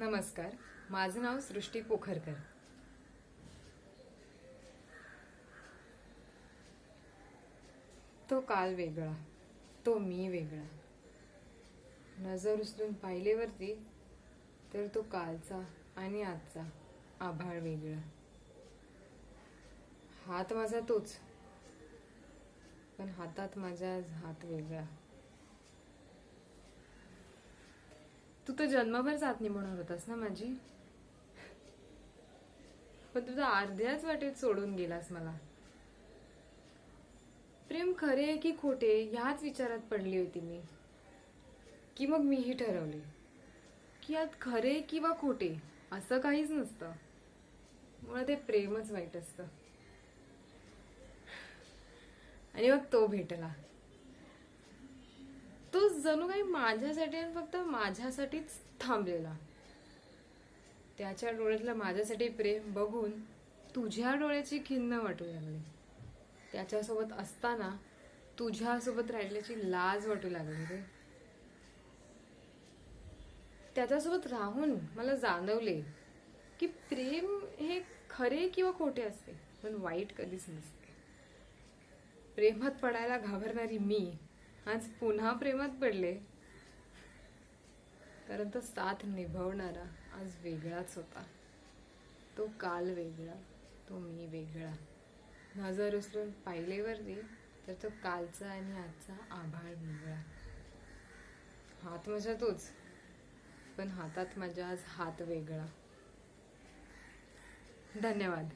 नमस्कार. माझं नाव सृष्टी पोखरकर. तो काल वेगळा तो मी वेगळा. नजर उचलून पाहिलेवरती तर तो कालचा आणि आजचा आभाळ वेगळा. हात माझा तोच पण हातात माझा आज हात वेगळा. तू तर जन्मभर चाचणी म्हणत होतास ना माझी? पण तुझा अर्ध्याच वाटेत सोडून गेलास मला. प्रेम खरे आहे की खोटे ह्याच विचारात पडली होती मी. की मग मीही ठरवले. की यात खरे किंवा खोटे असं काहीच नसतं. मुळं ते प्रेमच वाईट असतं. आणि मग तो भेटला. जणू काही माझ्यासाठी आणि फक्त माझ्यासाठीच थांबलेला. त्याच्या डोळ्यातलं माझ्यासाठी प्रेम बघून तुझ्या डोळ्याची खिन्न वाटू लागली. त्याच्यासोबत असताना तुझ्यासोबत राहिल्याची लाज वाटू लागली रे. त्याच्यासोबत राहून मला जाणवले की प्रेम हे खरे किंवा खोटे असते पण वाईट कधीच नसते. प्रेमात पडायला घाबरणारी मी आज पुन्हा प्रेमात पडले. कारण तो साथ निभवणारा आज वेगळाच होता. तो काल वेगळा तो मी वेगळा. नजर उचलून पाहिलेवरती तर तो कालचा आणि आजचा आभाळ वेगळा. हात माझा तोच पण हातात माझ्या आज हात वेगळा. धन्यवाद.